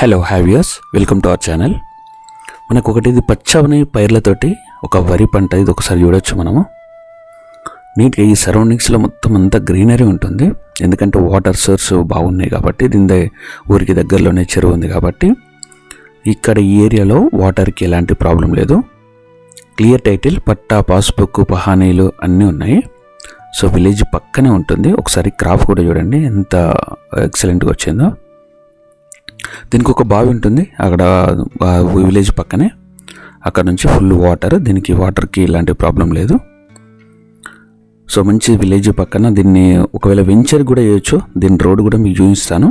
Hello viewers welcome to our channel మనకు ఒకటి ఇది పచ్చని పైర్లతోటి ఒక వరి పంట ఇది ఒకసారి చూడొచ్చు మనము. నీట్గా ఈ సరౌండింగ్స్లో మొత్తం అంతా గ్రీనరీ ఉంటుంది. ఎందుకంటే వాటర్ సోర్స్ బాగున్నాయి కాబట్టి దీని ఊరికి దగ్గరలోనే చెరువు ఉంది కాబట్టి ఇక్కడ ఈ ఏరియాలో వాటర్కి ఎలాంటి ప్రాబ్లం లేదు. క్లియర్ టైటిల్ పట్టా పాస్బుక్ పహానీలు అన్నీ ఉన్నాయి. సో విలేజ్ పక్కనే ఉంటుంది. ఒకసారి క్రాప్ కూడా చూడండి ఎంత ఎక్సలెంట్గా వచ్చిందో. దీనికి ఒక బావి ఉంటుంది. అక్కడ విలేజ్ పక్కనే. అక్కడ నుంచి ఫుల్ వాటర్. దీనికి వాటర్కి ఇలాంటి ప్రాబ్లం లేదు. సో మంచి విలేజ్ పక్కన దీన్ని ఒకవేళ వెంచర్ కూడా చేయొచ్చు. దీని రోడ్ కూడా మీకు చూపిస్తాను.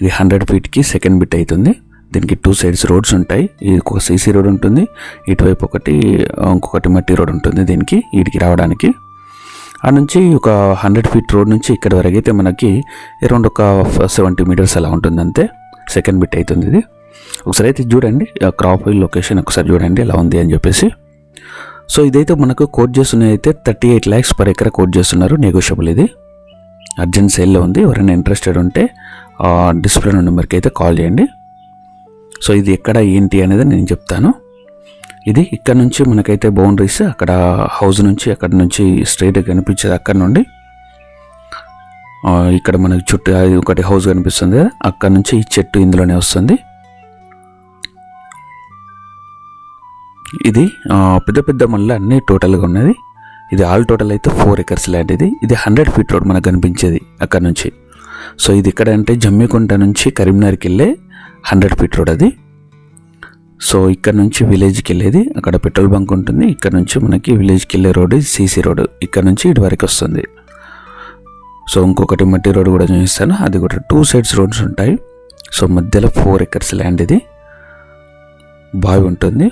ఇది హండ్రెడ్ ఫీట్కి సెకండ్ బిట్ అవుతుంది దీనికి టూ సైడ్స్ రోడ్స్ ఉంటాయి. ఇది ఒక సీసీ రోడ్ ఉంటుంది. ఇటువైపు ఒకటి ఇంకొకటి మట్టి రోడ్ ఉంటుంది దీనికి వీటికి రావడానికి. ఆ నుంచి ఒక హండ్రెడ్ ఫీట్ రోడ్ నుంచి ఇక్కడ వరకు అయితే మనకి అరౌండ్ ఒక సెవెంటీ మీటర్స్ అలా ఉంటుంది అంతే సెకండ్ బిట్ అవుతుంది ఇది. ఒకసారి అయితే చూడండి ఆ క్రాప్ లొకేషన్ ఒకసారి చూడండి ఎలా ఉంది అని చెప్పేసి. సో ఇదైతే మనకు కోట్ చేస్తున్నది అయితే thirty eight lakhs per acre quote చేస్తున్నారు నెగోషియబుల్ ఇది. అర్జెంట్ సేల్లో ఉంది ఎవరైనా ఇంట్రెస్టెడ్ ఉంటే డిస్ప్లే నెంబర్కి అయితే కాల్ చేయండి. సో ఇది ఎక్కడ ఏంటి అనేది నేను చెప్తాను. ఇది ఇక్కడ నుంచి మనకైతే బౌండరీస్ అక్కడ హౌస్ నుంచి అక్కడ నుంచి స్ట్రైట్గా కనిపించేది అక్కడ నుండి. ఇక్కడ మనకి చుట్టూ ఒకటి హౌస్ కనిపిస్తుంది అక్కడ నుంచి ఈ చెట్టు ఇందులోనే వస్తుంది. ఇది పెద్ద పెద్ద మళ్ళీ అన్నీ టోటల్గా ఉన్నది. ఇది ఆల్ టోటల్ అయితే ఫోర్ ఎకర్స్ ల్యాండ్ ఇది. ఇది హండ్రెడ్ ఫీట్ రోడ్ మనకు కనిపించేది అక్కడ నుంచి. సో ఇది ఇక్కడ అంటే జమ్మికుంట నుంచి కరీంనగర్కి వెళ్ళే హండ్రెడ్ ఫీట్ రోడ్ అది. సో ఇక్కడ నుంచి విలేజ్కి వెళ్ళేది అక్కడ పెట్రోల్ బంక్ ఉంటుంది. ఇక్కడ నుంచి మనకి విలేజ్కి వెళ్ళే రోడ్ సీసీ రోడ్ ఇక్కడ నుంచి ఇటు వరకు వస్తుంది. సో ఇంకొకటి మట్టి రోడ్ కూడా చూపిస్తాను. అది కూడా టూ సైడ్స్ రోడ్స్ ఉంటాయి. సో మధ్యలో ఫోర్ ఎకర్స్ ల్యాండ్ ఇది. బావి ఉంటుంది.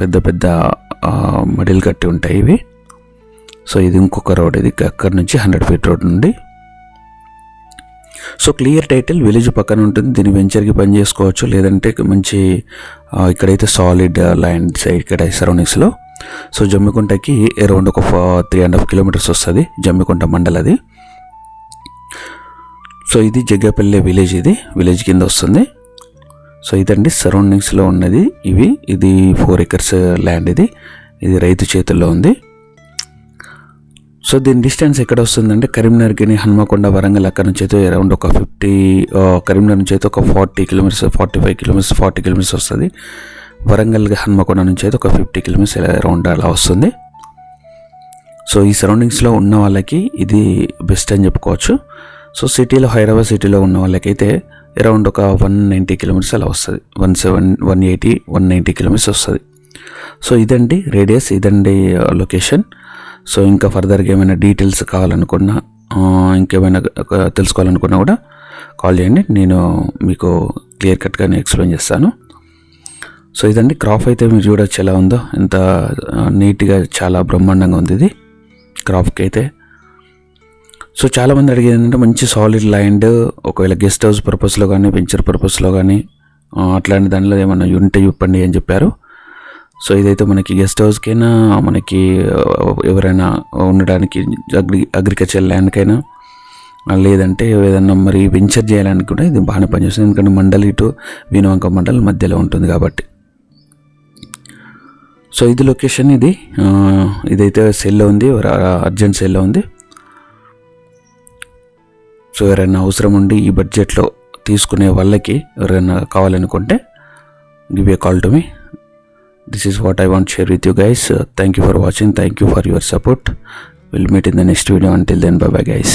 పెద్ద పెద్ద మడిలు కట్టి ఉంటాయి ఇవి. సో ఇది ఇంకొక రోడ్ ఇది. అక్కడ నుంచి హండ్రెడ్ ఫీట్ రోడ్ నుండి. సో క్లియర్ టైటిల్ విలేజ్ పక్కన ఉంటుంది. దీన్ని వెంచర్కి పని చేసుకోవచ్చు. లేదంటే మంచి ఇక్కడైతే సాలిడ్ ల్యాండ్ సైడ్ ఇక్కడ సరౌండింగ్స్లో సో జమ్మికుంటకి అరౌండ్ ఒక త్రీ అండ్ హాఫ్ కిలోమీటర్స్ వస్తుంది. జమ్మికుంట మండల్ అది సో ఇది జగ్గపల్లె విలేజ్ ఇది విలేజ్ కింద వస్తుంది. సో ఇదండి సరౌండింగ్స్లో ఉన్నది ఇవి. ఇది ఫోర్ ఎకర్స్ ల్యాండ్ ఇది. ఇది రైతు చేతుల్లో ఉంది. సో దీని డిస్టెన్స్ ఎక్కడ వస్తుందంటే కరీంనగర్కి హనుమకొండ వరంగల్ అక్కడ నుంచి అయితే అరౌండ్ ఒక ఫిఫ్టీ కరీంనగర్ నుంచి అయితే ఒక forty kilometres forty five kilometres forty kilometres వస్తుంది. వరంగల్ హన్మకొండ నుంచి అయితే ఒక ఫిఫ్టీ కిలోమీటర్స్ అరౌండ్ అలా వస్తుంది. సో ఈ సరౌండింగ్స్లో ఉన్న వాళ్ళకి ఇది బెస్ట్ అని చెప్పుకోవచ్చు. సో సిటీలో హైదరాబాద్ సిటీలో ఉన్న వాళ్ళకైతే అరౌండ్ ఒక వన్ నైంటీ కిలోమీటర్స్ అలా వస్తుంది. One seven one eighty one ninety kilometres వస్తుంది. సో ఇదండి రేడియస్ ఇదండి లొకేషన్. సో ఇంకా ఫర్దర్గా ఏమైనా డీటెయిల్స్ కావాలనుకున్నా ఇంకేమైనా తెలుసుకోవాలనుకున్నా కూడా కాల్ చేయండి. నేను మీకు క్లియర్ కట్గానే ఎక్స్ప్లెయిన్ చేస్తాను. సో ఇదండి క్రాప్ అయితే మీరు చూడొచ్చు ఎలా ఉందో. ఎంత నీట్గా చాలా బ్రహ్మాండంగా ఉంది ఇది. క్రాప్కి అయితే సో చాలామంది అడిగేది ఏంటంటే మంచి సాలిడ్ ల్యాండ్ ఒకవేళ గెస్ట్ హౌస్ పర్పస్లో కానీ వెంచర్ పర్పస్లో కానీ అట్లాంటి దానిలో ఏమన్నా ఉంటే చెప్పండి అని చెప్పారు. సో ఇదైతే మనకి గెస్ట్ హౌస్కైనా మనకి ఎవరైనా ఉండడానికి అగ్రి అగ్రికల్చర్ ల్యాండ్కైనా లేదంటే ఏదైనా మరి వెంచర్ చేయడానికి కూడా ఇది బాగానే పనిచేస్తుంది. ఎందుకంటే మండలి ఇటు వినవంక మండలి మధ్యలో ఉంటుంది కాబట్టి. సో ఇది లొకేషన్ ఇది. ఇదైతే సెల్లో ఉంది అర్జెంట్ సెల్లో ఉంది. సో ఎవరైనా అవసరం ఉండి ఈ బడ్జెట్లో తీసుకునే వాళ్ళకి ఎవరైనా కావాలనుకుంటే give a call to me this is what I want share with you guys thank you for watching thank you for your support will meet in the next video until then bye bye guys